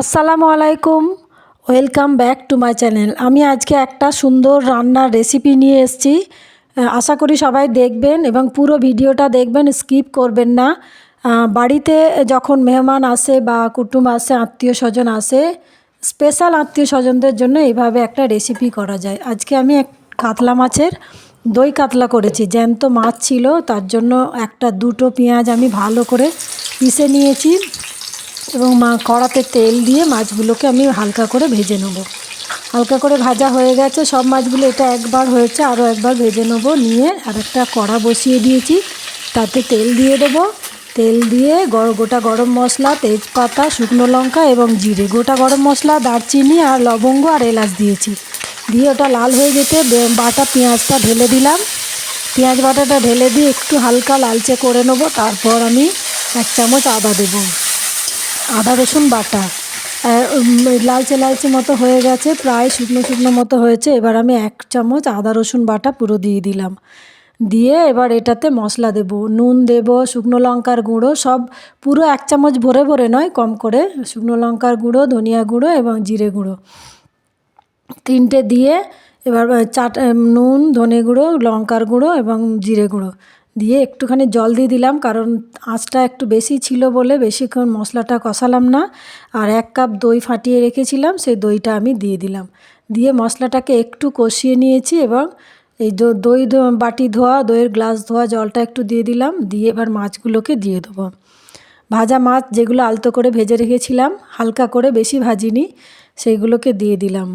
আসসালামু আলাইকুম, welcome back to my channel. আমি আজকে একটা সুন্দর রান্নার রেসিপি নিয়ে এসেছি। আশা করি সবাই দেখবেন এবং পুরো ভিডিওটা দেখবেন, স্কিপ করবেন না। বাড়িতে যখন মেহমান আসে বা কুটুম আসে আত্মীয় স্বজন আসে, স্পেশাল আত্মীয় স্বজনদের জন্য এইভাবে একটা রেসিপি করা যায়। আজকে আমি এক কাতলা মাছের দই কাতলা করেছি। জ্যান্ত মাছ ছিল, তার জন্য একটা দুটো পেঁয়াজ আমি ভালো করে পিষে নিয়েছি। এবং মা কড়াতে তেল দিয়ে মাছগুলোকে আমি হালকা করে ভেজে নেব। হালকা করে ভাজা হয়ে গেছে, সব মাছগুলো এটা একবার হয়েছে, আরও একবার ভেজে নেব, নিয়ে আর একটা কড়া বসিয়ে দিয়েছি। তাতে তেল দিয়ে দেবো। তেল দিয়ে গোটা গরম মশলা, তেজপাতা, শুকনো লঙ্কা এবং জিরে, গোটা গরম মশলা, দারচিনি আর লবঙ্গ আর এলাচ দিয়েছি। দিয়ে ওটা লাল হয়ে যেতে বাটা পেঁয়াজটা ঢেলে দিলাম। পেঁয়াজ বাটাটা ঢেলে দিয়ে একটু হালকা লালচে করে নেব, তারপর আমি এক চামচ আদা দেবো। আদা, রসুন বাটা। লালচে লালচে মতো হয়ে গেছে, প্রায় শুকনো শুকনো মতো হয়েছে। এবার আমি এক চামচ আদা, রসুন বাটা পুরো দিয়ে দিলাম। দিয়ে এবার এটাতে মশলা দেব, নুন দেব, শুকনো লঙ্কার গুঁড়ো, সব পুরো এক চামচ ভরে ভরে নয়, কম করে। শুকনো লঙ্কার গুঁড়ো, ধনিয়া গুঁড়ো এবং জিরে গুঁড়ো। তিনটে দিয়ে এবার, চাট নুন, ধনে গুঁড়ো, লঙ্কার গুঁড়ো এবং জিরে গুঁড়ো। দিয়ে একটুখানি জল দিয়ে দিলাম, কারণ আঁচটা একটু বেশি ছিল বলে বেশিক্ষণ মশলাটা কষালাম না। আর এক কাপ দই ফাটিয়ে রেখেছিলাম, সেই দইটা আমি দিয়ে দিলাম। দিয়ে মশলাটাকে একটু কষিয়ে নিয়েছি এবং এই দই বাটি ধোয়া, দইয়ের গ্লাস ধোয়া, জলটা একটু দিয়ে দিলাম। দিয়ে এবার মাছগুলোকে দিয়ে দেবো। ভাজা মাছ যেগুলো আলতো করে ভেজে রেখেছিলাম, হালকা করে বেশি ভাজিনি, সেইগুলোকে দিয়ে দিলাম।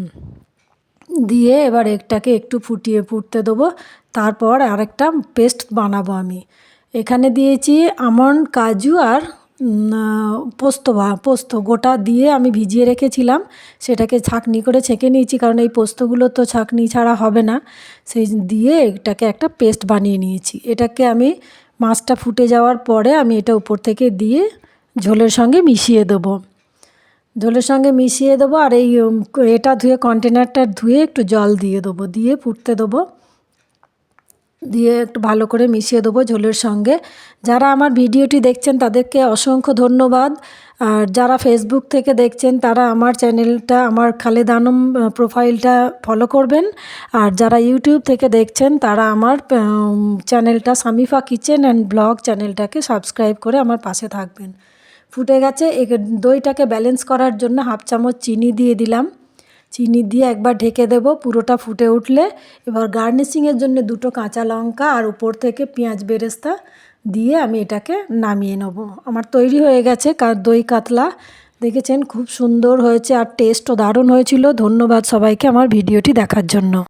দিয়ে এবার এটাকে একটু ফুটিয়ে ফুটতে দেবো। তারপর আরেকটা পেস্ট বানাবো আমি। এখানে দিয়েছি আমন্ড, কাজু আর পোস্ত বা- পোস্ত। গোটা দিয়ে আমি ভিজিয়ে রেখেছিলাম। সেটাকে ছাঁকনি করে ছেঁকে নিয়েছি, কারণ এই পোস্তগুলো তো ছাঁকনি ছাড়া হবে না। সেই দিয়ে এটাকে একটা পেস্ট বানিয়ে নিয়েছি। এটাকে আমি মাছটা ফুটে যাওয়ার পরে আমি এটা উপর থেকে দিয়ে ঝোলের সঙ্গে মিশিয়ে দেবো। ঝোলের সঙ্গে মিশিয়ে দেবো আর এই এটা ধুয়ে কন্টেনারটা ধুয়ে একটু জল দিয়ে দেবো, দিয়ে ফুটতে দেবো। দিয়ে একটু ভালো করে মিশিয়ে দেবো ঝোলের সঙ্গে। যারা আমার ভিডিওটি দেখছেন তাদেরকে অসংখ্য ধন্যবাদ। আর যারা ফেসবুক থেকে দেখছেন তারা আমার চ্যানেলটা, আমার খালেদ আনম প্রোফাইলটা ফলো করবেন। আর যারা ইউটিউব থেকে দেখছেন তারা আমার চ্যানেলটা সামিফা কিচেন অ্যান্ড ব্লগ চ্যানেলটাকে সাবস্ক্রাইব করে আমার পাশে থাকবেন। ফুটে গেছে। দইটাকে ব্যালেন্স করার জন্য হাফ চামচ চিনি দিয়ে দিলাম। চিনি দিয়ে একবার ঢেকে দেব, পুরোটা ফুটে উঠলে। এবার গার্নিশিংয়ের জন্য দুটো কাঁচা লঙ্কা আর উপর থেকে পেঁয়াজ বেরেস্তা দিয়ে আমি এটাকে নামিয়ে নেব। আমার তৈরি হয়ে গেছে দই কাতলা। দেখেছেন? খুব সুন্দর হয়েছে আর টেস্টও দারুণ হয়েছিল। ধন্যবাদ সবাইকে আমার ভিডিওটি দেখার জন্য।